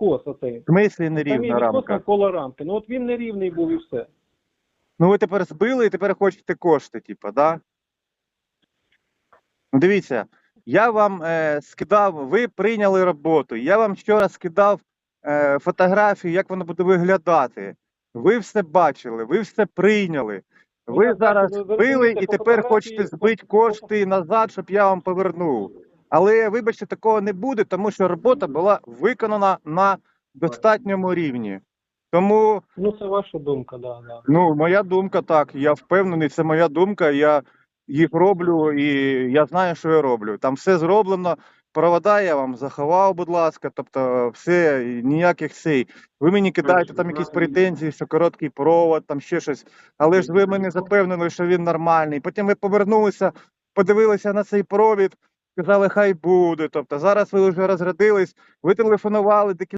відкос оцей. В смислі Там є нерівна відкос рамка. навколо рамки. Ну от він нерівний був і все. Ну ви тепер збили і тепер хочете кошти, типа, да? Ну, дивіться, я вам е, скидав, ви прийняли роботу. Я вам вчора скидав е, фотографію, як воно буде виглядати. Ви все бачили, ви все прийняли. Ну, Ви так, зараз ви збили розумієте, і тепер фотографії- хочете збити кошти назад, щоб я вам повернув. Але вибачте, такого не буде, тому що робота була виконана на достатньому рівні. Тому Ну це ваша думка, да, да. Ну, моя думка так. Я впевнений, це моя думка. Я їх роблю і я знаю, що я роблю. Там все зроблено. Провода я вам заховав, будь ласка. Тобто, все, ніяких сей. Ви мені кидаєте там якісь претензії, що короткий провод, там ще щось. Але ж ви мене запевнили, що він нормальний. Потім ви повернулися, подивилися на цей провід, сказали, хай буде. Тобто зараз ви вже розрядились, ви телефонували.